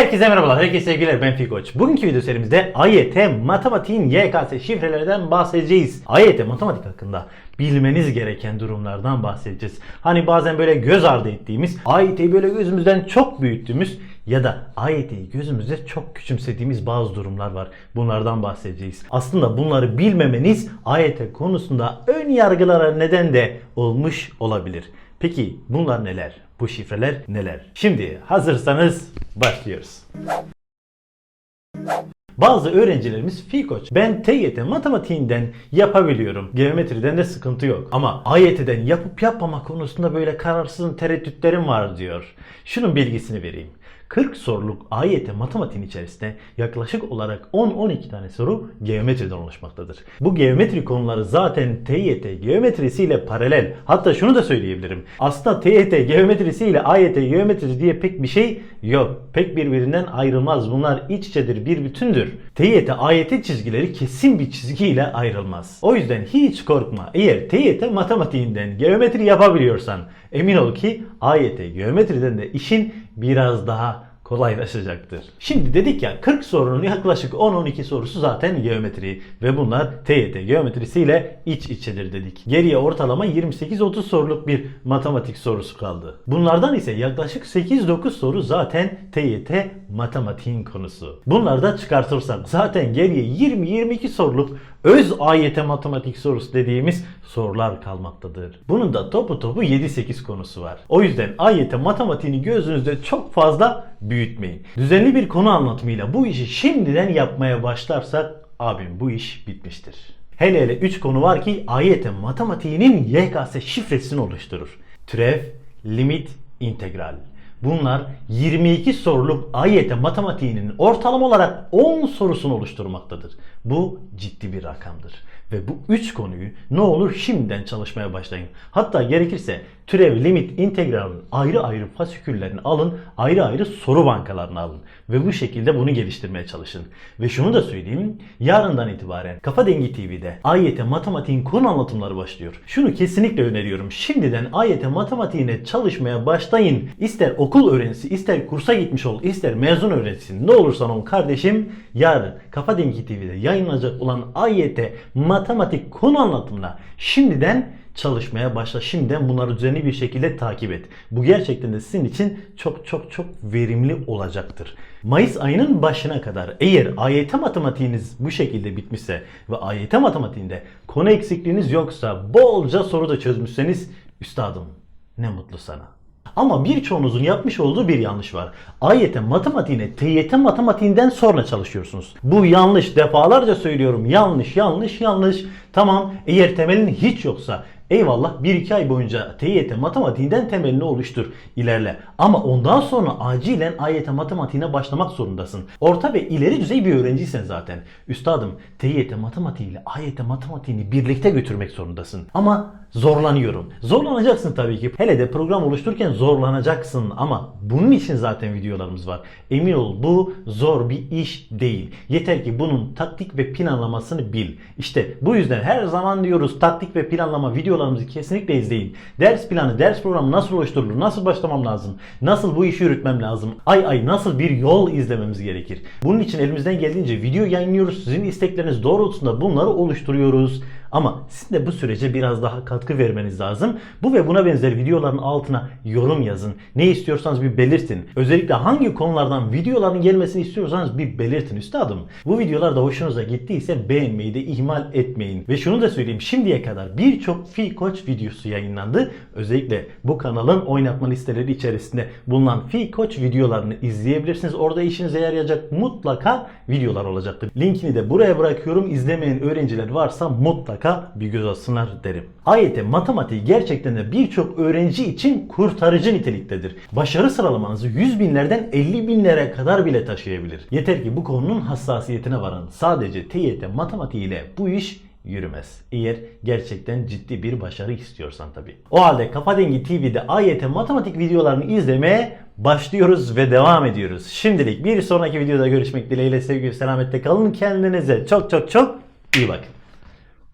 Herkese merhabalar, herkese sevgiler ben Fikoç. Bugünkü video serimizde AYT matematiğin YKS şifrelerden bahsedeceğiz. AYT matematik hakkında bilmeniz gereken durumlardan bahsedeceğiz. Hani bazen böyle göz ardı ettiğimiz, AYT'yi böyle gözümüzden çok büyüttüğümüz ya da AYT'yi gözümüzde çok küçümsediğimiz bazı durumlar var. Bunlardan bahsedeceğiz. Aslında bunları bilmemeniz AYT konusunda ön yargılara neden de olmuş olabilir. Peki bunlar neler? Bu şifreler neler? Şimdi hazırsanız başlıyoruz. Bazı öğrencilerimiz Fikoç ben TYT matematiğinden yapabiliyorum. Geometriden de sıkıntı yok. Ama AYT'den yapıp yapmama konusunda böyle kararsızın tereddütlerim var diyor. Şunun bilgisini vereyim. 40 soruluk AYT matematiğin içerisinde yaklaşık olarak 10-12 tane soru geometriden oluşmaktadır. Bu geometri konuları zaten TYT geometrisiyle paralel. Hatta şunu da söyleyebilirim. Aslında TYT geometrisiyle AYT geometrisi diye pek bir şey yok. Pek birbirinden ayrılmaz. Bunlar iç içedir, bir bütündür. TYT AYT çizgileri kesin bir çizgiyle ayrılmaz. O yüzden hiç korkma. Eğer TYT matematiğinden geometri yapabiliyorsan emin ol ki AYT geometriden de işin biraz daha kolaylaşacaktır. Şimdi dedik ya 40 sorunun yaklaşık 10-12 sorusu zaten geometri ve bunlar TYT geometrisiyle iç içedir dedik. Geriye ortalama 28-30 soruluk bir matematik sorusu kaldı. Bunlardan ise yaklaşık 8-9 soru zaten TYT matematiğin konusu. Bunları da çıkartırsak zaten geriye 20-22 soruluk öz AYT matematik sorusu dediğimiz sorular kalmaktadır. Bunun da topu topu 7-8 konusu var. O yüzden AYT matematiğini gözünüzde çok fazla büyütmeyin. Düzenli bir konu anlatımıyla bu işi şimdiden yapmaya başlarsak abim bu iş bitmiştir. Hele hele 3 konu var ki AYT matematiğinin YKS şifresini oluşturur. Türev, limit, integral. Bunlar 22 soruluk AYT matematiğinin ortalama olarak 10 sorusunu oluşturmaktadır. Bu ciddi bir rakamdır. Ve bu 3 konuyu ne olur şimdiden çalışmaya başlayın. Hatta gerekirse türev, limit, integralın ayrı ayrı fasiküllerini alın, ayrı ayrı soru bankalarını alın. Ve bu şekilde bunu geliştirmeye çalışın. Ve şunu da söyleyeyim, yarından itibaren Kafa Dengi TV'de AYT matematiğin konu anlatımları başlıyor. Şunu kesinlikle öneriyorum. Şimdiden AYT matematiğine çalışmaya başlayın. İster okul öğrencisi, ister kursa gitmiş ol, ister mezun öğrencisi ne olursan ol kardeşim yarın Kafa Dengi TV'de yayınlanacak olan AYT matematik konu anlatımına şimdiden çalışmaya başla. Şimdiden bunları düzenli bir şekilde takip et. Bu gerçekten de sizin için çok çok çok verimli olacaktır. Mayıs ayının başına kadar eğer AYT matematiğiniz bu şekilde bitmişse ve AYT matematiğinde konu eksikliğiniz yoksa bolca soru da çözmüşseniz üstadım ne mutlu sana. Ama birçoğunuzun yapmış olduğu bir yanlış var. AYT matematiğine TYT matematiğinden sonra çalışıyorsunuz. Bu yanlış. Defalarca söylüyorum. Yanlış, yanlış, yanlış. Tamam eğer temelin hiç yoksa Eyvallah 1-2 ay boyunca TYT matematiğinden temelini oluştur, ilerle. Ama ondan sonra acilen AYT matematiğine başlamak zorundasın. Orta ve ileri düzey bir öğrenciysen zaten. Üstadım TYT matematiği ile AYT matematiğini birlikte götürmek zorundasın. Ama zorlanıyorum. Zorlanacaksın tabii ki. Hele de program oluştururken zorlanacaksın ama bunun için zaten videolarımız var. Emin ol bu zor bir iş değil. Yeter ki bunun taktik ve planlamasını bil. İşte bu yüzden her zaman diyoruz taktik ve planlama videolarımızı kesinlikle izleyin. Ders planı, ders programı nasıl oluşturulur, nasıl başlamam lazım, nasıl bu işi yürütmem lazım, ay ay nasıl bir yol izlememiz gerekir. Bunun için elimizden geldiğince video yayınlıyoruz. Sizin istekleriniz doğrultusunda bunları oluşturuyoruz. Ama sizin de bu sürece biraz daha katkı vermeniz lazım. Bu ve buna benzer videoların altına yorum yazın. Ne istiyorsanız bir belirtin. Özellikle hangi konulardan videoların gelmesini istiyorsanız bir belirtin üstadım. Bu videolar da hoşunuza gittiyse beğenmeyi de ihmal etmeyin. Ve şunu da söyleyeyim şimdiye kadar birçok Fi Koç videosu yayınlandı. Özellikle bu kanalın oynatma listeleri içerisinde bulunan Fi Koç videolarını izleyebilirsiniz. Orada işinize yarayacak mutlaka videolar olacaktır. Linkini de buraya bırakıyorum. İzlemeyen öğrenciler varsa mutlaka bir göz atsınlar derim. AYT matematiği gerçekten de birçok öğrenci için kurtarıcı niteliktedir. Başarı sıralamanızı 100 binlerden 50 binlere kadar bile taşıyabilir. Yeter ki bu konunun hassasiyetine varın. Sadece TYT matematiği ile bu iş yürümez. Eğer gerçekten ciddi bir başarı istiyorsan tabii. O halde Kafa Dengi TV'de AYT matematik videolarını izlemeye başlıyoruz ve devam ediyoruz. Şimdilik bir sonraki videoda görüşmek dileğiyle sevgi ve selamette kalın. Kendinize çok çok çok iyi bakın.